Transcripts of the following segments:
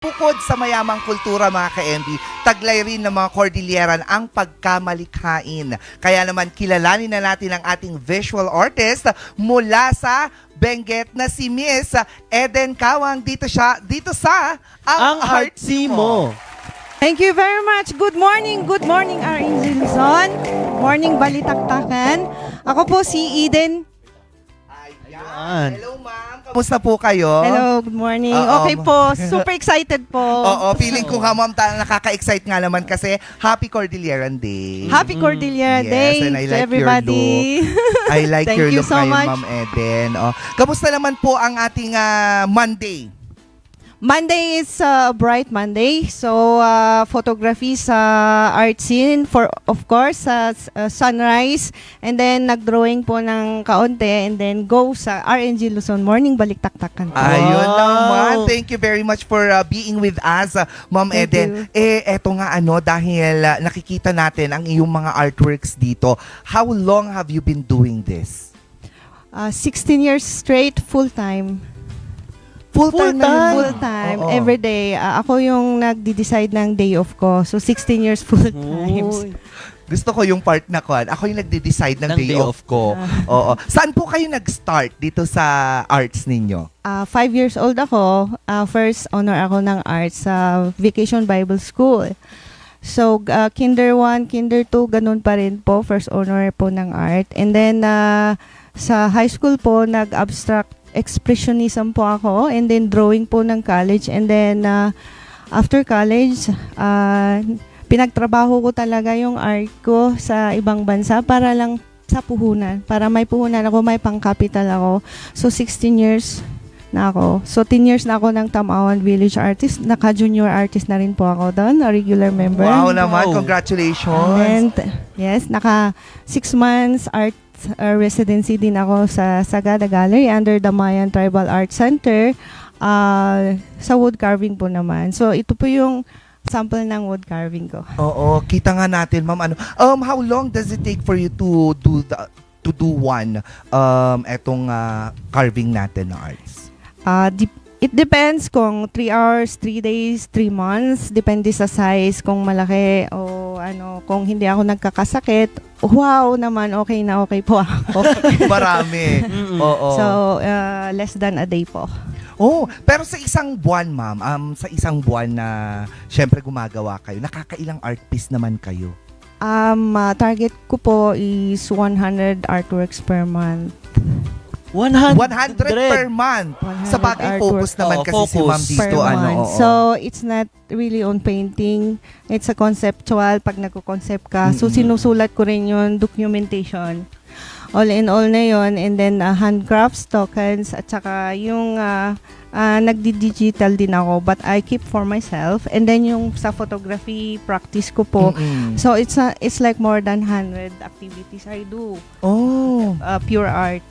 Bukod sa mayamang kultura mga ka-MB, taglay rin ng mga Cordilleran ang pagkamalikhain. Kaya naman kilalanin na natin ang ating visual artist mula sa Benguet na si Miss Eden Kawang dito siya dito sa Ang artsy mo. Thank you very much. Good morning, good morning, R.A. Luzon. Morning, Balitaktakan. Ako po si Eden. Ayan. Hello ma'am. Kamusta po kayo? Hello, good morning. Oo. Okay po, super excited po. Oo, feeling ko nga ma'am, ta- nakaka-excite nga naman kasi Happy Cordilleran Day. Happy Cordillera Yes, Day and I to like your everybody. I like Thank your you look so ngayon, much. Ma'am Eden. Oh. Kamusta naman po ang ating ah, Monday? Monday is uh, bright Monday. So, uh, photography sa art scene for, of course, sa uh, sunrise. And then, nag-drawing po ng kaunti. And then, go sa RNG Luzon Morning Balitaktakan. po. Ayun naman. Thank you very much for ah, being with us, ah, Ma'am Thank Eden. Eh, eto nga ano, dahil ah, nakikita natin ang iyong mga artworks dito. How long have you been doing this? Uh, 16 years straight, full-time. Full-time na Full-time? yun. Full time, Oo. every day. Ah, ako yung nagde-decide ng day off ko. So 16 years full times. Uy. Gusto ko yung part na ko. Ako yung nagde-decide ng, Ng day, day off ko. Oo. Saan po kayo nag-start dito sa arts ninyo? Ah, five years old ako. Ah, first honor ako ng arts sa Vacation Bible School. So, ah, kinder 1, kinder 2, ganun pa rin po. First honor po ng art. And then, ah, sa high school po, nag-abstract expressionism po ako. And then, drawing po ng college. And then, ah, after college, ah, pinagtrabaho ko talaga yung art ko sa ibang bansa para lang sa puhunan. Para may puhunan ako, may pang-capital ako. So, 16 years na ako. So, 10 years na ako ng Tamawan Village Artist. Naka-junior artist na rin po ako doon, a regular member. Wow naman. Wow. Congratulations. And, yes, naka 6 months art uh, residency din ako sa Sagada Gallery under the Mayan Tribal Art Center uh, sa wood carving po naman. So, ito po yung sample ng wood carving ko. Oo, kita nga natin, ma'am. Ano, um, how long does it take for you to do the, to do one um etong ah, carving natin na arts? Uh, dip- it depends kung 3 hours, 3 days, 3 months. Depende sa size, kung malaki o ano, kung hindi ako nagkakasakit. Wow naman, okay na okay po ako. Marami. Mm-mm. Oo. So, uh, less than a day po. oh, pero sa isang buwan, ma'am, um, sa isang buwan na syempre gumagawa kayo, nakakailang art piece naman kayo? Um, uh, target ko po is 100 artworks per month. 100. 100 per month. 100 Sa bagay, focus naman Oo, kasi si focus. ma'am dito. per Ano, month. oo. So, it's not really on painting. It's a conceptual pag nagko-concept ka. So, sinusulat ko rin yung documentation. All in all na yon And then, uh, handcrafts, tokens, at saka yung uh, uh, nagdi-digital din ako. But I keep for myself. And then, yung sa photography practice ko po. Mm-mm. So, it's a, it's like more than 100 activities I do. oh. Uh, pure art.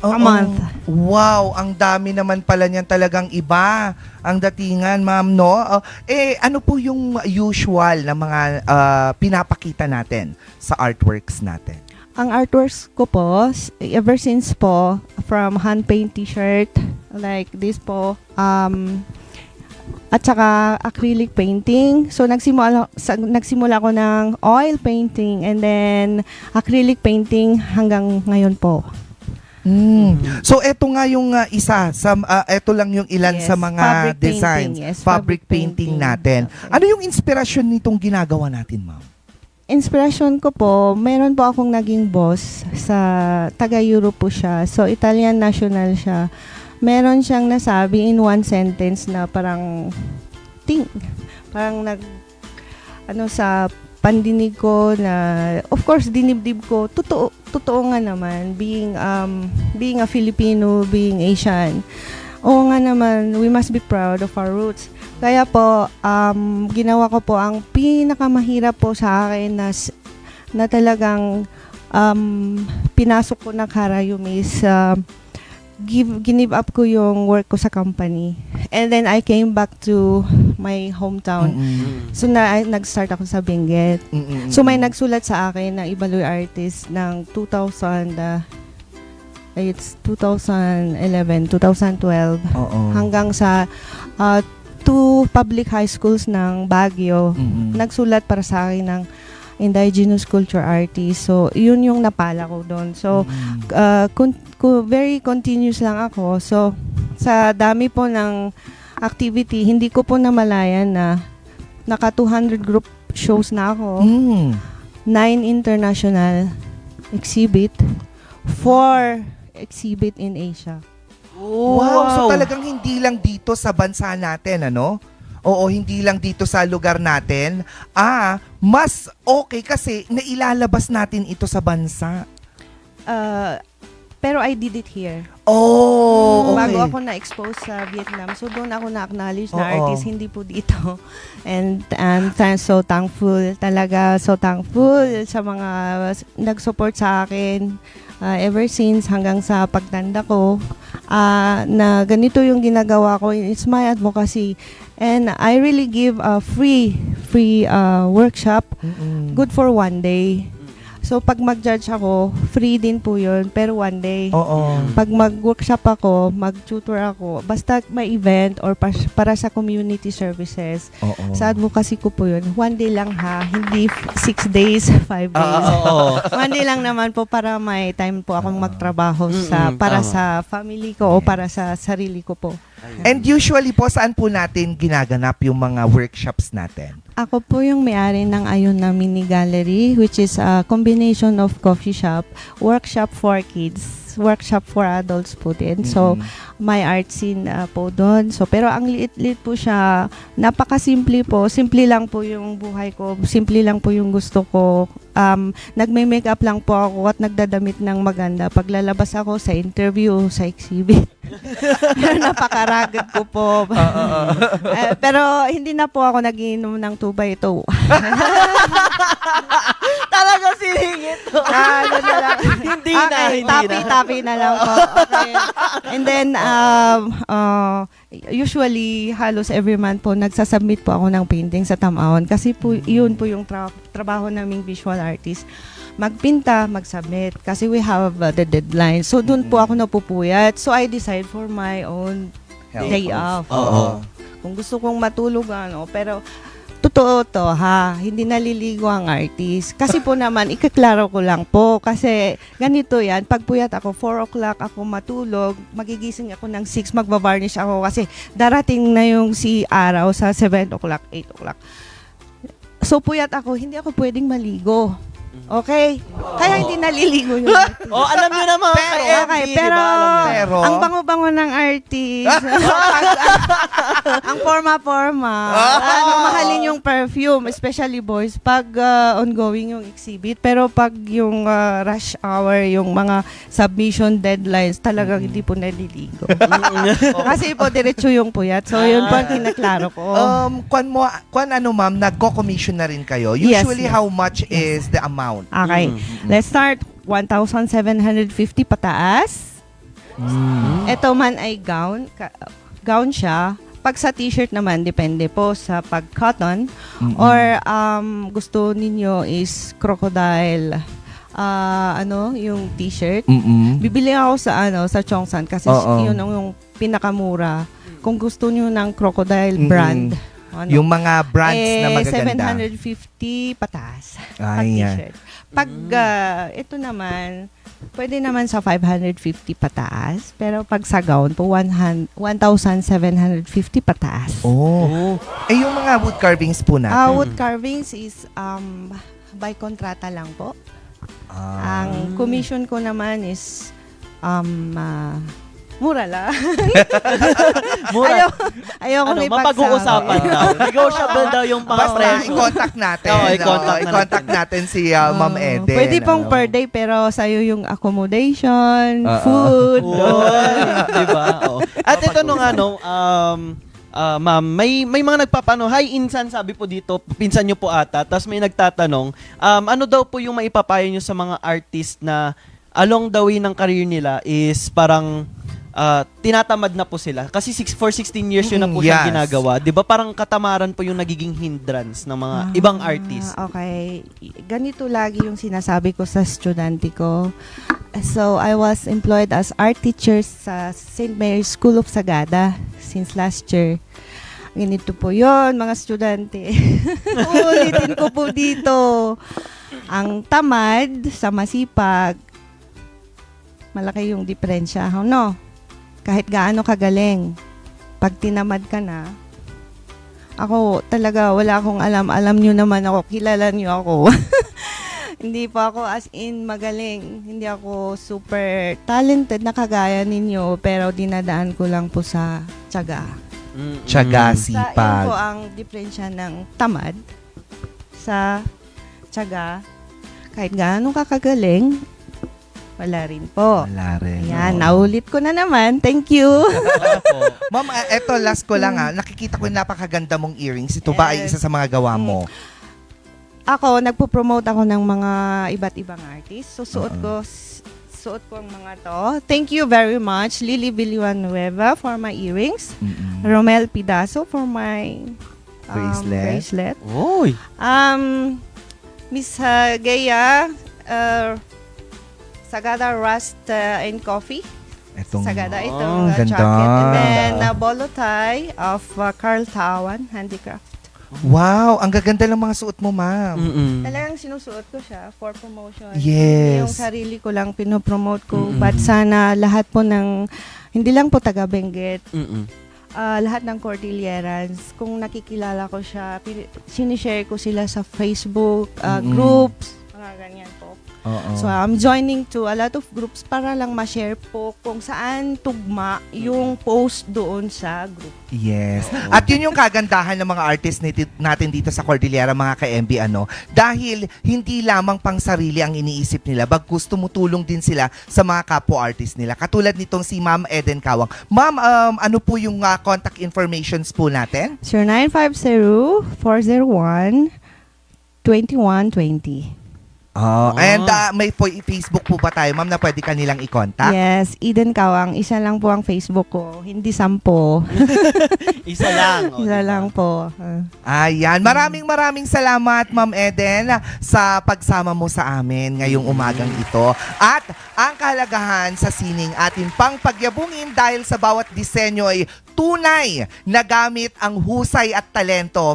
Oo. a month. Wow, ang dami naman pala niyan talagang iba ang datingan, ma'am, no? Oh, eh, ano po yung usual na mga ah, pinapakita natin sa artworks natin? Ang artworks ko po, s- ever since po, from hand paint t-shirt, like this po, um, at saka acrylic painting. So, nagsimula, sa, nagsimula ako ng oil painting and then acrylic painting hanggang ngayon po. Mm. So, eto nga yung ah, isa, sa, eto lang yung ilan Yes, sa mga fabric painting, designs, yes, fabric, fabric painting, painting. natin. Okay. Ano yung inspirasyon nitong ginagawa natin, ma'am? Inspiration ko po, meron po akong naging boss sa taga-Europe po siya. So, Italian national siya. Meron siyang nasabi in one sentence na parang ting. Parang nag ano sa pandinig ko na of course dinibdib ko. Totoo totoo nga naman being um being a Filipino being Asian. Oo nga naman we must be proud of our roots. Kaya po, um, ginawa ko po ang pinakamahirap po sa akin na, na talagang um, pinasok ko na karayom is uh, give, give up ko yung work ko sa company. And then I came back to my hometown. Mm-mm. So na, I- nag-start ako sa Benguet. Mm-mm. So may nagsulat sa akin ng Ibaloy Artist ng 2000, uh, it's 2011, 2012 Oo. hanggang sa uh, two public high schools ng Baguio. Mm-mm. Nagsulat para sa akin ng indigenous culture artist. So, yun yung napala ko doon. So, Mm. uh, con- co- very continuous lang ako. So, sa dami po ng activity, hindi ko po namalayan na naka 200 group shows na ako. Mm. Nine international exhibit. Four exhibit in Asia. Wow, so talagang hindi lang dito sa bansa natin, ano? Oo, hindi lang dito sa lugar natin. Ah, mas okay kasi nailalabas natin ito sa bansa. Uh, pero I did it here. Oh, okay. Bago ako na-expose sa Vietnam, so doon ako na-acknowledge na Oo. artist, hindi po dito. And I'm th- so thankful, talaga so thankful sa mga nag-support sa akin uh, ever since hanggang sa pagtanda ko ah, na ganito yung ginagawa ko. It's my advocacy. And I really give a free, free uh, workshop, Mm-mm. good for one day. So pag mag-judge ako, free din po yun, pero one day Oo. pag mag-workshop ako, mag-tutor ako, basta may event or pas- para sa community services, Oo. sa advocacy ko po yun, one day lang ha, hindi f- six days, five Ah, days. Oo. one day lang naman po para may time po akong magtrabaho sa Mm-mm, para tama. sa family ko o para sa sarili ko po. And usually po, saan po natin ginaganap yung mga workshops natin? Ako po yung may-ari ng Ayun na Mini Gallery, which is a combination of coffee shop, workshop for kids, workshop for adults po din. So, Mm-mm. may art scene uh, po doon. So, pero ang liit-liit po siya. Napakasimple po. Simple lang po yung buhay ko. Simple lang po yung gusto ko. Um, nagme-makeup lang po ako at nagdadamit ng maganda. Paglalabas ako sa interview, sa exhibit. Napakaragad ko po. Eh, pero hindi na po ako nagiinom ng tubay ito. Talaga siningit to. Ah, yun na lang. hindi na, Okay, hindi tapi, na. tapi na lang po. Okay. And then, um, uh, usually, halos every month po, nagsasubmit po ako ng painting sa Tamaon. Kasi po, yun po yung tra- trabaho naming visual artist. Magpinta, mag-submit. Kasi we have uh, the deadline. So, dun po ako napupuyat. So, I decide for my own day off. Oo. Kung gusto kong matulog, ano, pero totoo to ha, hindi naliligo ang artist. Kasi po naman, ikaklaro ko lang po. Kasi ganito yan, pag puyat ako, 4 o'clock ako matulog, magigising ako ng 6, magbabarnish ako kasi darating na yung si araw sa 7 o'clock, 8 o'clock. So puyat ako, hindi ako pwedeng maligo. Okay? Kaya hindi naliligo yung artist. Oh, alam niyo naman, Pero- kay Okay, pero, ba? Alam niyo. Pero- ang bango-bango ng artist, ang forma-forma, Ah! ano, mahalin yung perfume, especially boys, pag uh, ongoing yung exhibit. Pero pag yung uh, rush hour, yung mga submission deadlines, talagang hindi po naliligo. Kasi po, diretso yung puyat. So, yun po ang kinaklaro ko. Um, kwan mo, kwan ano ma'am, nagko-commission na rin kayo. Yes, Usually, yes. how much is the amount? Okay. Let's start 1,750 pataas. Ito man ay gown. Ka- gown siya. Pag sa t-shirt naman, depende po sa pag cotton. Mm-mm. Or um, gusto ninyo is crocodile. ah ano, yung t-shirt. Mm-mm. Bibili ako sa ano, sa Chongsan kasi Oo. yun ang yung pinakamura. Kung gusto niyo ng crocodile Mm-mm. brand. Ano, Yung mga brands eh, na magaganda. 750 patas. Yan. t-shirt. Pag ah, ito naman, pwede naman sa 550 pataas. Pero pag sa gown po, 100 1,750 pataas. Oh. Eh, yung mga wood carvings po natin. Ah, wood carvings is um, by kontrata lang po. Ah. Ang commission ko naman is um, ah, mura lang. Mura. ayaw, ayaw ko ano, may mapag-uusapan daw. Negotiable daw yung mga Basta presyo. i-contact natin. Oo, no? i-contact na I-contact natin si uh, Ma'am. Eden. Pwede pong ano. per day pero sa'yo yung accommodation, Oo. food. Oh, di ba? Oo. At ito nung ano, um, ah, ma'am, may may mga nagpapano, hi insan sabi po dito, pinsan niyo po ata, tapos may nagtatanong, um, ano daw po yung maipapayo niyo sa mga artist na along the way ng career nila is parang ah, tinatamad na po sila. Kasi six, for 16 years yun na po Mm, siyang yes. ginagawa. 'Di ba Parang katamaran po yung nagiging hindrance ng mga Ah, ibang artist. Okay. Ganito lagi yung sinasabi ko sa estudyante ko. So, I was employed as art teacher sa St. Mary's School of Sagada since last year. Ganito po yon mga estudyante. Ulitin ko po dito. Ang tamad sa masipag, malaki yung diferensya. No? Kahit gaano kagaling, pag tinamad ka na, ako talaga wala akong alam. Alam nyo naman ako, kilala nyo ako. Hindi pa ako as in magaling. Hindi ako super talented na kagaya ninyo, pero dinadaan ko lang po sa tiyaga. Mm-mm. Tiyaga, Sa yun po sipag. ang diferensya ng tamad sa tiyaga. Kahit gaano kakagaling, wala rin po. Wala rin. Ayan, Oo. naulit ko na naman. Thank you. Ma'am, ah, eto last ko lang ah. Nakikita ko yung napakaganda mong earrings. Ito ba ay Yes. isa sa mga gawa mo? ako, nagpo-promote ako ng mga iba't ibang artist. So, suot ko, s- suot ko ang mga to. Thank you very much, Lily Villanueva for my earrings. Mm-mm. Romel Pidaso for my um, Bracelet. bracelet. Oy. Um, Miss uh, Gaya, uh, Sagada Rust uh, and Coffee. Etong, Sagada Oh, itong uh, ganda. jacket. And then uh, bolo tie of uh, Carl Tawan, handicraft. Wow, ang gaganda ng mga suot mo, ma'am. Mm-mm. Talagang sinusuot ko siya for promotion. Yes. Yung sarili ko lang pinopromote ko. Mm-mm. But sana lahat po ng, hindi lang po taga Benguet, Mm-mm. ah, lahat ng Cordillerans, kung nakikilala ko siya, pin- sinishare ko sila sa Facebook, ah, Mm-mm. groups, mga ganyan po. Oo. So I'm joining to a lot of groups para lang ma-share po kung saan tugma yung post doon sa group. Yes. Oo. At yun yung kagandahan ng mga artist natin dito sa Cordillera, mga ka-MB, ano, dahil hindi lamang pang sarili ang iniisip nila, bagkus tumutulong din sila sa mga kapwa-artist nila. Katulad nitong si Ma'am Eden Kawang. Ma'am, um, ano po yung ah, contact informations po natin? 0950-401-2120. Oh, Ah. and ah, may po, Facebook po ba tayo, ma'am, na pwede kanilang i-contact? Yes, Eden Kawang. Isa lang po ang Facebook ko. Hindi sampo. Isa lang. oh, Isa diba? lang po. Ah. Ayan. Maraming maraming salamat, Ma'am Eden, sa pagsama mo sa amin ngayong umagang ito. At ang kahalagahan sa sining atin pang pagyabungin dahil sa bawat disenyo ay tunay na gamit ang husay at talento